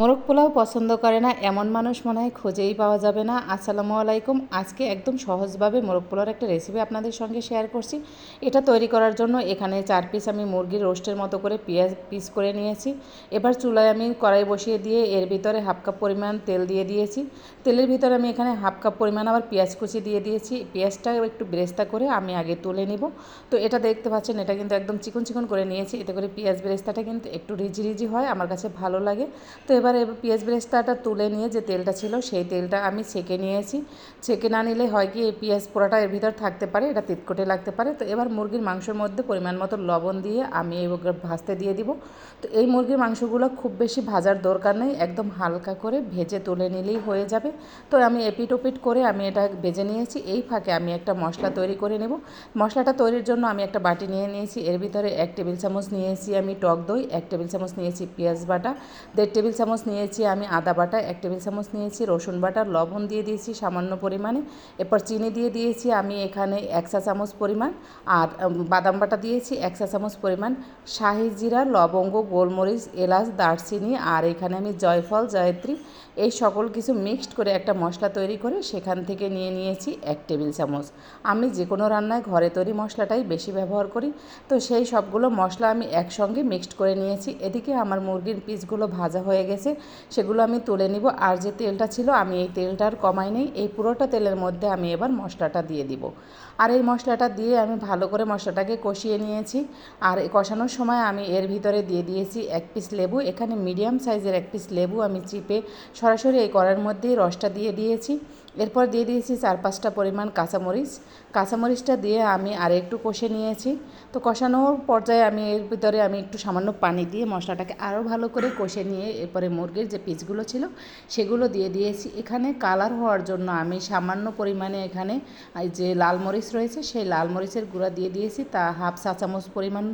মোরগ পোলাও পছন্দ করে না, এমন মানুষ মনে হয় খুঁজেই পাওয়া যাবে না। আসসালামু আলাইকুম। আজকে একদম সহজভাবে মোরগ পোলাওর একটা রেসিপি আপনাদের সঙ্গে শেয়ার করছি। এটা তৈরি করার জন্য এখানে চার পিস আমি মুরগির রোস্টের মতো করে পেঁয়াজ পিস করে নিয়েছি। এবার চুলায় আমি কড়াই বসিয়ে দিয়ে এর ভিতরে হাফ কাপ পরিমাণ তেল দিয়ে দিয়েছি। তেলের ভিতরে আমি এখানে হাফ কাপ পরিমাণ আবার পেঁয়াজ কুচি দিয়ে দিয়েছি। পেঁয়াজটা একটু ব্রেস্তা করে আমি আগে তুলে নিব। তো এটা দেখতে পাচ্ছেন, এটা কিন্তু একদম চিকন চিকন করে নিয়েছি। এতে করে পেঁয়াজ ব্রেস্তাটা কিন্তু একটু রিজি রিজি হয়, আমার কাছে ভালো লাগে। তো এবার পেঁয়াজ ব্রেস্তাটা তুলে নিয়ে যে তেলটা ছিল সেই তেলটা আমি ছেঁকে নিয়েছি। ছেঁকে না নিলে হয় কি এই পেঁয়াজ পোড়াটা এর ভিতর থাকতে পারে, এটা তিতকটে লাগতে পারে। তো এবার মুরগির মাংসের মধ্যে পরিমাণ মতো লবণ দিয়ে আমি এই ভাজতে দিয়ে দিব। তো এই মুরগির মাংসগুলো খুব বেশি ভাজার দরকার নেই, একদম হালকা করে ভেজে তুলে নিলেই হয়ে যাবে। তো আমি এপিট ওপিট করে আমি এটা ভেজে নিয়েছি, এই ফাঁকে আমি একটা মশলা তৈরি করে নেব। মশলাটা তৈরির জন্য আমি একটা বাটি নিয়ে নিয়েছি, এর ভিতরে এক টেবিল চামচ নিয়েছি আমি টক দই, এক টেবিল চামচ নিয়েছি পেঁয়াজ বাটা, দেড় টেবিল চামচ নিয়েছি আমি আদা বাটা, এক টেবিল চামচ নিয়েছি, রসুন বাটা, লবণ দিয়ে দিয়েছি সামান্য পরিমাণে। এরপর চিনি দিয়ে দিয়েছি আমি এখানে এক চা চামচ পরিমাণ। আর বাদাম বাটা দিয়েছি এক চা চামচ পরিমাণ। শাহি জিরা, লবঙ্গ, গোলমরিচ, এলাচ, দারচিনি আর এখানে আমি জয়ফল, জয়ত্রী এই সকল কিছু মিক্সড করে একটা মশলা তৈরি করে সেখান থেকে নিয়ে নিয়েছি এক টেবিল চামচ। আমি যে কোনো রান্নায় ঘরে তৈরি মশলাটাই বেশি ব্যবহার করি। তো সেই সবগুলো মশলা আমি একসঙ্গে মিক্সড করে নিয়েছি। এদিকে আমার মুরগির পিসগুলো ভাজা হয়ে গেছে। সেগুলো আমি তুলে নিব। আর যে তেলটা ছিল, আমি এই তেলটা আর কমাই নেই। এই পুরোটা তেলের মধ্যে আমি এবার মশলাটা দিয়ে দিব। আর এই মশলাটা দিয়ে আমি ভালো করে মশলাটাকে কষিয়ে নিয়েছি। আর কষানোর সময় আমি এর ভিতরে দিয়ে দিয়েছি এক পিস লেবু। এখানে মিডিয়াম সাইজের এক পিস লেবু আমি চিপে সরাসরি এই কড়ার মধ্যেই রসটা দিয়ে দিয়েছি। এরপর দিয়ে দিয়েছি চার পাঁচটা পরিমাণ কাঁচামরিচ। কাঁচামরিচটা দিয়ে আমি আর একটু কষে নিয়েছি। তো কষানোর পর্যায়ে আমি এর ভিতরে আমি একটু সামান্য পানি দিয়ে মশলাটাকে আরও ভালো করে কষে নিয়ে এরপরে মুরগির যে পিসগুলো ছিল, সেগুলো দিয়ে দিয়েছি। এখানে কালার হওয়ার জন্য আমি সামান্য পরিমাণে এখানে যে লাল মরিচ রয়েছে, সেই লাল মরিচের গুঁড়া দিয়ে দিয়েছি। তা হাফ চা চামচ পরিমাণ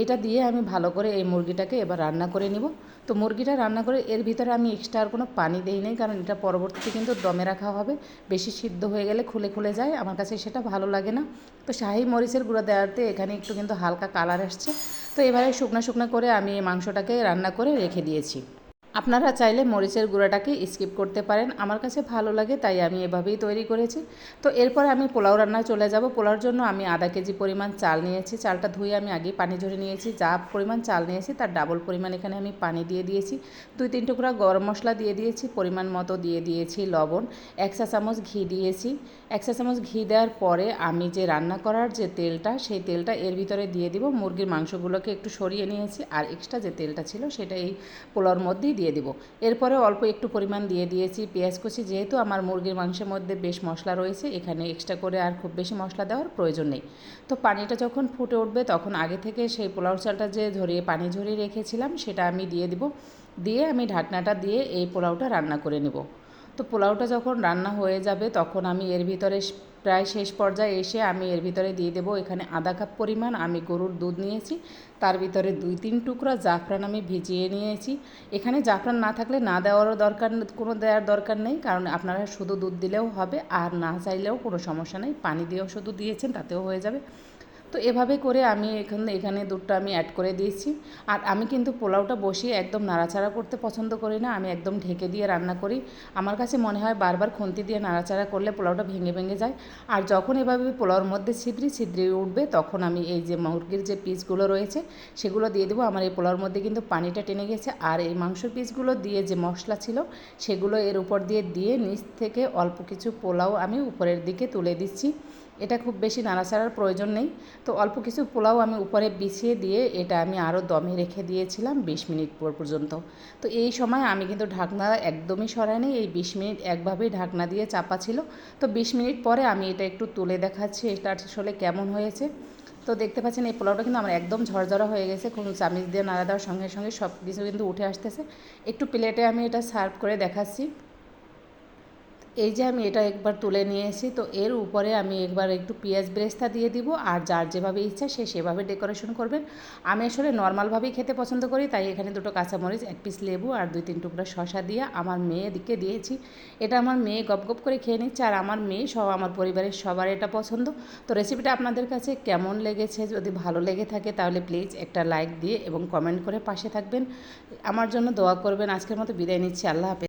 এটা দিয়ে আমি ভালো করে এই মুরগিটাকে এবার রান্না করে নিব। তো মুরগিটা রান্না করে এর ভিতরে আমি এক্সট্রা আর কোনো পানি দিই নাই, কারণ এটা পরবর্তীতে কিন্তু দমে রাখা হবে। বেশি সিদ্ধ হয়ে গেলে খুলে খুলে যায়, আমার কাছে সেটা ভালো লাগে না। তো শাহি মরিচের গুঁড়ো দেওয়াতে এখানে একটু কিন্তু হালকা কালার আসছে। তো এবারে শুকনো শুকনো করে আমি এই মাংসটাকে রান্না করে রেখে দিয়েছি। আপনারা চাইলে মরিচের গুঁড়াটাকে স্কিপ করতে পারেন। আমার কাছে ভালো লাগে, তাই আমি এভাবেই তৈরি করেছি। তো এরপর আমি পোলাও রান্নায় চলে যাব। পোলাওর জন্য আমি আধা কেজি পরিমাণ চাল নিয়েছি। চালটা ধুয়ে আমি আগেই পানি ঝরে নিয়েছি। যা পরিমাণ চাল নিয়েছি, তার ডাবল পরিমাণ এখানে আমি পানি দিয়ে দিয়েছি। দুই তিন টুকরা গরম মশলা দিয়ে দিয়েছি, পরিমাণ মতো দিয়ে দিয়েছি লবণ। এক চা চামচ ঘি দিয়েছি। এক চা চামচ ঘি দেওয়ার পরে আমি যে রান্না করার যে তেলটা, সেই তেলটা এর ভিতরে দিয়ে দিব। মুরগির মাংসগুলোকে একটু সরিয়ে নিয়েছি। আর এক্সট্রা যে তেলটা ছিল, সেটা এই পোলাওর মধ্যেই দিয়ে দিব। এরপরে অল্প একটু পরিমাণ দিয়ে দিয়েছি পেঁয়াজ কুচি, যেহেতু আমার মুরগির মাংসের মধ্যে বেশ মশলা রয়েছে, এখানে এক্সট্রা করে আর খুব বেশি মশলা দেওয়ার প্রয়োজন নেই। তো পানিটা যখন ফুটে উঠবে তখন আগে থেকে সেই পোলাও চালটা যে ঝরিয়ে পানি ঝরিয়ে রেখেছিলাম সেটা আমি দিয়ে দিব। দিয়ে আমি ঢাকনাটা দিয়ে এই পোলাওটা রান্না করে নেব। তো পোলাওটা যখন রান্না হয়ে যাবে তখন আমি এর ভিতরে প্রায় শেষ পর্যায়ে এসে আমি এর ভিতরে দিয়ে দেবো এখানে আধা কাপ পরিমাণ আমি গরুর দুধ নিয়েছি। তার ভিতরে দুই তিন টুকরা জাফরান আমি ভিজিয়ে নিয়েছি। এখানে জাফরান না থাকলে না দেওয়ারও দরকার, কোনো দেওয়ার দরকার নেই, কারণ আপনারা শুধু দুধ দিলেও হবে আর না চাইলেও কোনো সমস্যা নেই। পানি দিয়েও শুধু দিয়েছেন, তাতেও হয়ে যাবে। তো এভাবে করে আমি এখানে এখানে দুধটা আমি অ্যাড করে দিয়েছি। আর আমি কিন্তু পোলাওটা বসিয়ে একদম নাড়াচাড়া করতে পছন্দ করি না। আমি একদম ঢেকে দিয়ে রান্না করি। আমার কাছে মনে হয় বারবার খুন্তি দিয়ে নাড়াচাড়া করলে পোলাওটা ভেঙে ভেঙে যায়। আর যখন এভাবে পোলাওর মধ্যে ছিদ্রি ছিদ্রি উঠবে, তখন আমি এই যে মুরগির যে পিসগুলো রয়েছে, সেগুলো দিয়ে দেবো। আমার এই পোলাওর মধ্যে কিন্তু পানিটা টেনে গেছে। আর এই মাংসর পিসগুলো দিয়ে যে মশলা ছিল, সেগুলো এর উপর দিয়ে দিয়ে নিচ থেকে অল্প কিছু পোলাও আমি উপরের দিকে তুলে দিচ্ছি। এটা খুব বেশি নাড়াচাড়ার প্রয়োজন নেই। তো অল্প কিছু পোলাও আমি উপরে বিছিয়ে দিয়ে এটা আমি আরও দমে রেখে দিয়েছিলাম বিশ মিনিট পর পর্যন্ত। তো এই সময় আমি কিন্তু ঢাকনা একদমই সরাইনি, এই বিশ মিনিট একভাবেই ঢাকনা দিয়ে চাপা ছিল। তো বিশ মিনিট পরে আমি এটা একটু তুলে দেখাচ্ছি, এটা আসলে কেমন হয়েছে। তো দেখতে পাচ্ছেন এই পোলাওটা কিন্তু আমার একদম ঝরঝরা হয়ে গেছে কোনো চামিচ দিয়ে নাড়া দেওয়ার সঙ্গে সঙ্গে সব কিছু কিন্তু উঠে আসতেছে। একটু প্লেটে আমি এটা সার্ভ করে দেখাচ্ছি। এই যে আমি এটা একবার তুলে নিয়েছি তো এর উপরে আমি একবার একটু পেঁয়াজ ব্রেস্তা দিয়ে দিব, আর যার যেভাবে ইচ্ছা সে সেভাবে ডেকোরেশন করবেন। আমি আসলে নর্মালভাবেই খেতে পছন্দ করি, তাই এখানে দুটো কাঁচামরিচ, এক পিস লেবু আর দুই তিন টুকরা শশা দিয়ে আমার মেয়েদিকে দিয়েছি। এটা আমার মেয়ে গপ গপ করে খেয়ে নিচ্ছে, আর আমার মেয়ে সব আমার পরিবারের সবার এটা পছন্দ। তো রেসিপিটা আপনাদের কাছে কেমন লেগেছে? যদি ভালো লেগে থাকে তাহলে প্লিজ একটা লাইক দিয়ে এবং কমেন্ট করে পাশে থাকবেন। আমার জন্য দোয়া করবেন। আজকের মতো বিদায় নিচ্ছি। আল্লাহ হাফেজ।